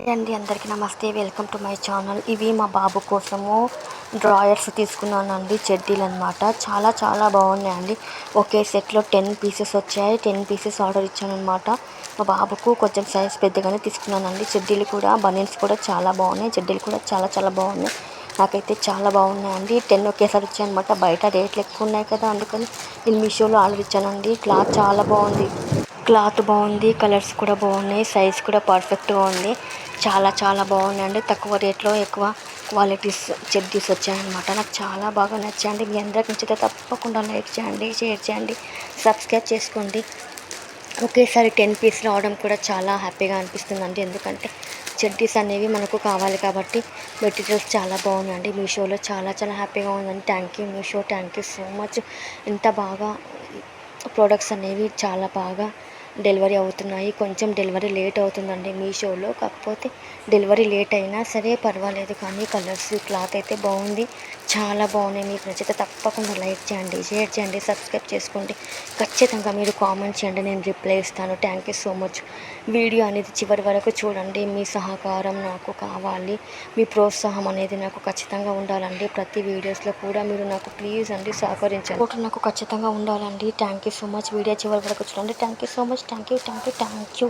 అండి అందరికీ నమస్తే. Welcome to my channel. ఇవి మా బాబు కోసము డ్రాయర్స్ తీసుకున్నానండి చెడ్డీలు అనమాట చాలా చాలా బాగున్నాయండి. ఒకే సెట్లో టెన్ పీసెస్ వచ్చాయి. టెన్ పీసెస్ ఆర్డర్ ఇచ్చాను మా బాబుకు కొంచెం సైజ్ పెద్దగానే తీసుకున్నానండి. చెడ్డీలు కూడా బనీన్స్ కూడా చాలా బాగున్నాయి. చెడ్డీలు కూడా చాలా చాలా బాగున్నాయి. నాకైతే చాలా బాగున్నాయండి. టెన్ ఒకేసారి వచ్చాయి అనమాట బయట రేట్లు ఎక్కువ ఉన్నాయి కదా అందుకని నేను మీషోలో ఆర్డర్ ఇచ్చానండి. క్లాత్ చాలా బాగుంది. క్లాత్ బాగుంది కలర్స్ కూడా బాగున్నాయి సైజ్ కూడా పర్ఫెక్ట్గా ఉంది. చాలా చాలా బాగుందండి తక్కువ రేట్లో ఎక్కువ క్వాలిటీస్ చెడ్డీస్ వచ్చాయన్నమాట. నాకు చాలా బాగా నచ్చాయండి. మీ అందరికి నచ్చితే తప్పకుండా లైక్ చేయండి షేర్ చేయండి సబ్స్క్రైబ్ చేసుకోండి. ఒకేసారి టెన్ పీస్ రావడం కూడా చాలా హ్యాపీగా అనిపిస్తుందండి. ఎందుకంటే చెడ్డీస్ అనేవి మనకు కావాలి కాబట్టి మెటీరియల్స్ చాలా బాగుందండి మీషోలో చాలా చాలా హ్యాపీగా ఉందండి. Thank you Meesho thank you so much. ఇంత బాగా ప్రోడక్ట్స్ అనేవి చాలా బాగా డెలివరీ అవుతున్నాయి. కొంచెం డెలివరీ లేట్ అవుతుందండి మీషోలో కాకపోతే డెలివరీ లేట్ అయినా సరే పర్వాలేదు కానీ కలర్స్ క్లాత్ అయితే బాగుంది. చాలా బాగున్నాయి. మీకు నచ్చితే తప్పకుండా లైక్ చేయండి షేర్ చేయండి సబ్స్క్రైబ్ చేసుకోండి. ఖచ్చితంగా మీరు కామెంట్ చేయండి. నేను రిప్లై ఇస్తాను. Thank you so much. Video అనేది చివరి వరకు చూడండి. మీ సహకారం నాకు కావాలి. మీ ప్రోత్సాహం అనేది నాకు ఖచ్చితంగా ఉండాలండి. ప్రతి వీడియోస్లో కూడా మీరు నాకు ప్లీజ్ అండి సహకరించండి. నాకు ఖచ్చితంగా ఉండాలండి. Thank you so much. Video చివరి వరకు చూడండి. Thank you so much. Thank you thank you thank you